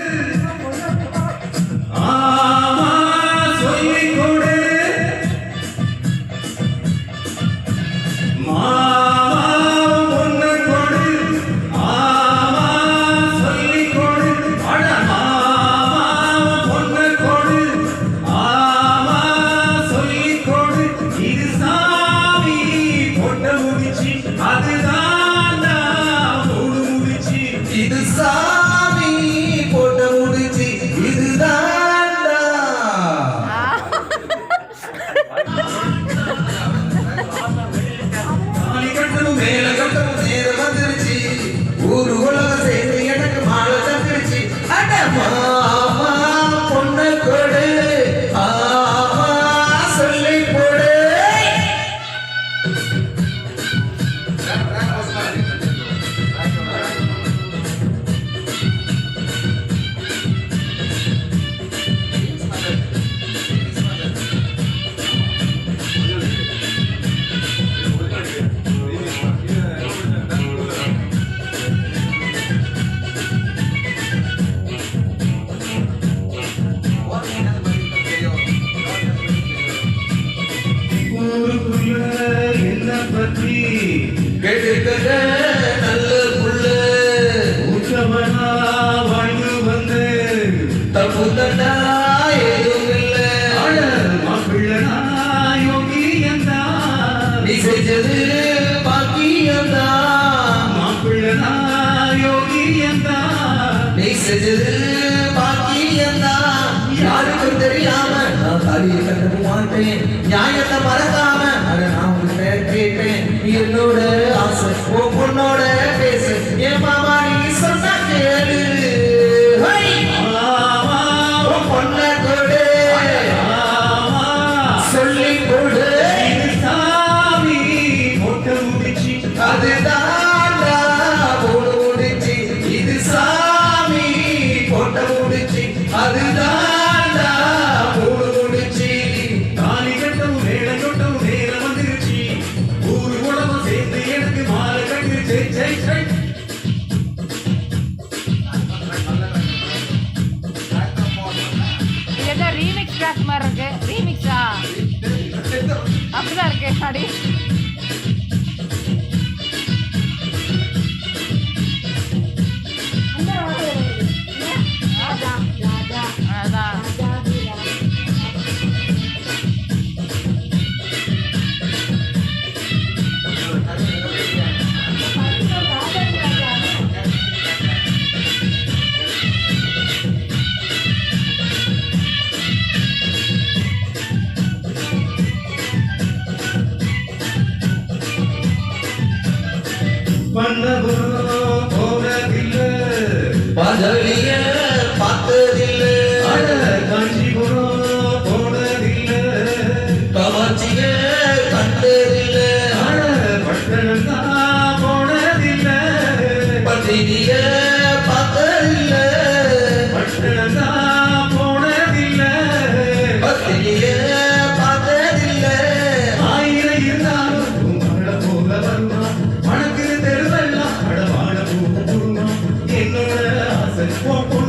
Yeah. தப்பு தண்டா எதுவும் இல்லை நீ செஞ்சது பாக்கியந்தா மாப்பிள்ளனா யோகியந்தா நீ செஞ்சது பாக்கியந்தா யாருக்கும் தெரியாம நான் தாலியை கட்டவும் மாட்டேன் நியாயத்தை மறந்தா ready. பண்ணவோ போனதில்லை பதவிய பார்த்ததில்லை காஞ்சிபுரம் போனதில்லை கவர்ச்சிய கண்டதில்லை பட்டணம் தான் போனதில்லை. பத்திரிகை Texas.